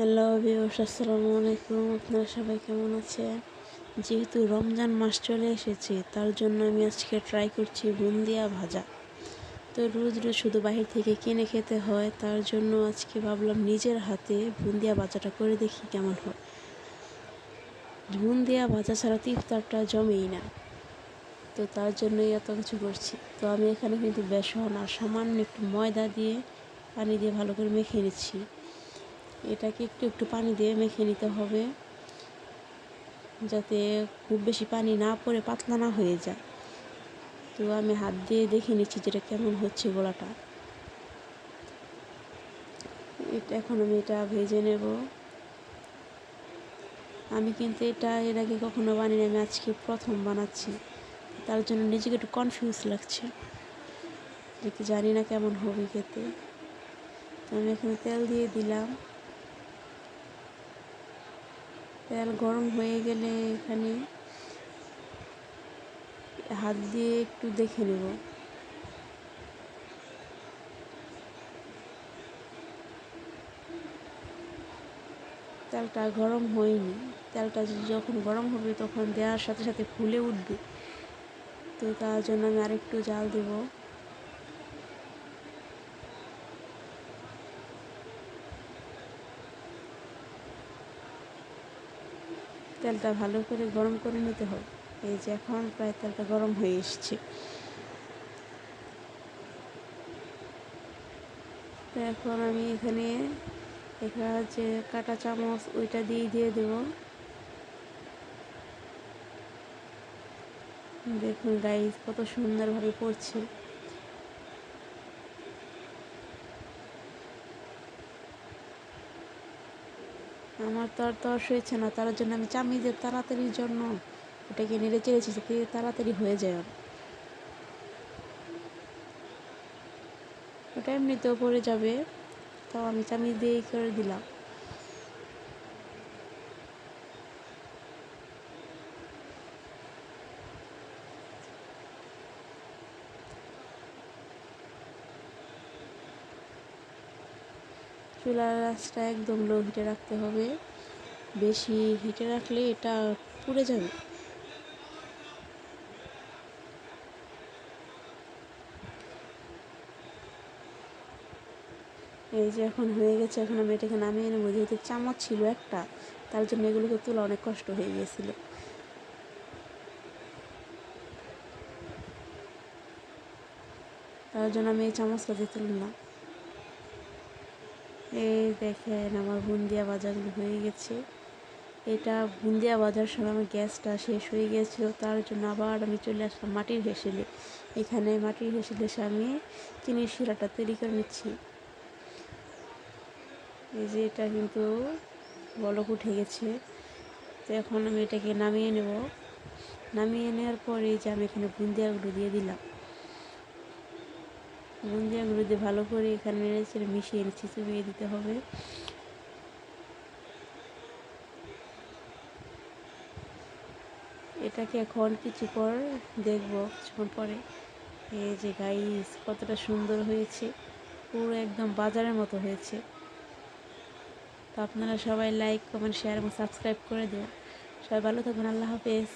Hello views আসসালামু আলাইকুম। আপনারা সবাই কেমন আছেন? যেহেতু রমজান মাস চলে এসেছে, তার জন্য আমি আজকে ট্রাই করছি বুন্দিয়া ভাজা। তো রোজ রোজ শুধু বাহির থেকে কিনে খেতে হয়, তার জন্য আজকে ভাবলাম নিজের হাতে বুন্দিয়া ভাজাটা করে দেখি কেমন হয়। বুন্দিয়া ভাজা ছাড়া তো ইফতারটা জমেই না। তো তার জন্যই এত কিছু করছি। তো আমি এখানে কিন্তু বেসন আর সামান্য একটু ময়দা দিয়ে পানি দিয়ে ভালো করে মেখে নিচ্ছি। এটাকে একটু একটু পানি দিয়ে মেখে নিতে হবে, যাতে খুব বেশি পানি না পড়ে, পাতলা না হয়ে যায়। তো আমি হাত দিয়ে দেখে নিচ্ছি যেটা কেমন হচ্ছে গোলাটা। এটা এখন আমি এটা ভেজে নেব। আমি কিন্তু এটা এর আগে কখনো বানিয়ে আমি আজকে প্রথম বানাচ্ছি। তার জন্য নিজেকে একটু কনফিউজ লাগছে। যে কি জানি না কেমন হবে খেতে। তো আমি এখানে তেল দিয়ে দিলাম। তেল গরম হয়ে গেলে এখানে হাত দিয়ে একটু দেখে নেব। তেলটা গরম হয়নি। তেলটা যখন গরম হবে তখন দেওয়ার সাথে সাথে ফুলে উঠবে। তো তার জন্য আমি আরেকটু জাল দেবো। তেলটা ভালো করে গরম করে নিতে হবে। এই যে এখন প্রায় তেলটা গরম হয়ে এসছে। এখন আমি এখানে এখানে যে কাটা চামচ ওইটা দিয়ে দিয়ে দেব। দেখুন গাইজ কত সুন্দরভাবে পড়ছে আমার তো আর তর্স সইছে না, তার জন্য আমি চামিজের তাড়াতাড়ির জন্য ওটাকে নেড়ে চেড়েছি যাতে তাড়াতাড়ি হয়ে যায় ওটা এমনিতেও পড়ে যাবে, তাও আমি চামি দিয়েই করে দিলাম। চুলার রাসটা একদম লো হিটে রাখতে হবে। বেশি হিটে রাখলে এটা পুড়ে যাবে। এই যে এখন হয়ে গেছে, এখন আমি এটাকে নামিয়ে নেব। যেহেতু চামচ ছিল একটা, তার জন্য এগুলোকে তোলা অনেক কষ্ট হয়ে গিয়েছিল তার জন্য আমি এই চামচটা দিয়ে তুললাম। এই দেখেন, আমার বুন্দিয়া বাজারগুলো হয়ে গেছে। এটা বুন্দিয়া বাজার সময় আমার গ্যাসটা শেষ হয়ে গিয়েছিল তার জন্য আবার আমি চলে আসলাম মাটির হেসেলে। এখানে মাটির হেসেলে আমি চিনির শিরাটা তৈরি করে নিচ্ছি। এই যে এটা কিন্তু বলক উঠে গেছে। তো এখন আমি এটাকে নামিয়ে নেব। নামিয়ে নেওয়ার পরে যে আমি এখানে বুন্দিয়াগুলো দিয়ে দিলাম। বুন্দিয়াগুলো দিয়ে ভালো করে এখানে নেড়ে মিশিয়ে নিচ্ছি, চুবিয়ে দিতে হবে। এটাকে এখন কিছু পর দেখব, কিছুক্ষণ পরে। এই যে গাইস কতটা সুন্দর হয়েছে। পুরো একদম বাজারের মতো হয়েছে। তো আপনারা সবাই লাইক কমেন্ট শেয়ার এবং সাবস্ক্রাইব করে দেবেন সবাই ভালো থাকবেন, আল্লাহ হাফেজ।